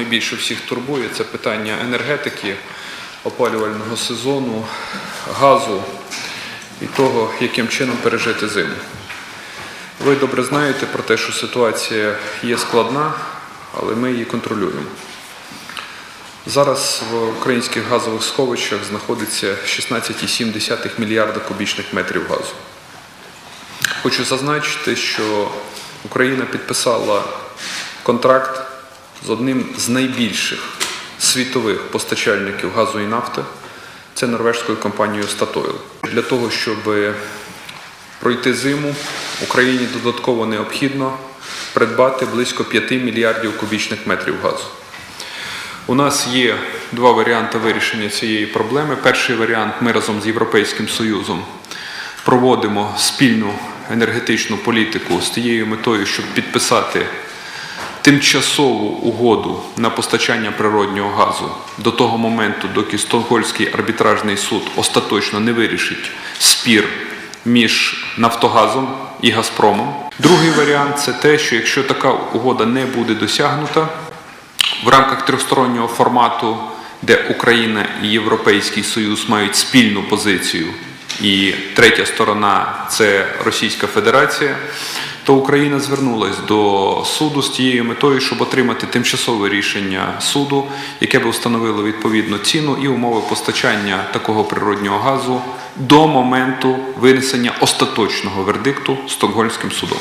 Найбільше всіх турбує це питання енергетики, опалювального сезону, газу і того, яким чином пережити зиму. Ви добре знаєте про те, що ситуація є складна, але ми її контролюємо. Зараз в українських газових сховищах знаходиться 16,7 мільярда кубічних метрів газу. Хочу зазначити, що Україна підписала контракт з одним з найбільших світових постачальників газу і нафти. Це норвежською компанією Statoil. Для того, щоб пройти зиму, Україні додатково необхідно придбати близько 5 мільярдів кубічних метрів газу. У нас є два варіанти вирішення цієї проблеми. Перший варіант ми разом з Європейським Союзом проводимо спільну енергетичну політику з тією метою, щоб підписати тимчасову угоду на постачання природнього газу до того моменту, доки Стокгольмський арбітражний суд остаточно не вирішить спір між Нафтогазом і Газпромом. Другий варіант це те, що якщо така угода не буде досягнута, в рамках трьохстороннього формату, де Україна і Європейський Союз мають спільну позицію, і третя сторона це Російська Федерація, то Україна звернулась до суду з тією метою, щоб отримати тимчасове рішення суду, яке би встановило відповідну ціну і умови постачання такого природнього газу до моменту винесення остаточного вердикту Стокгольмським судом.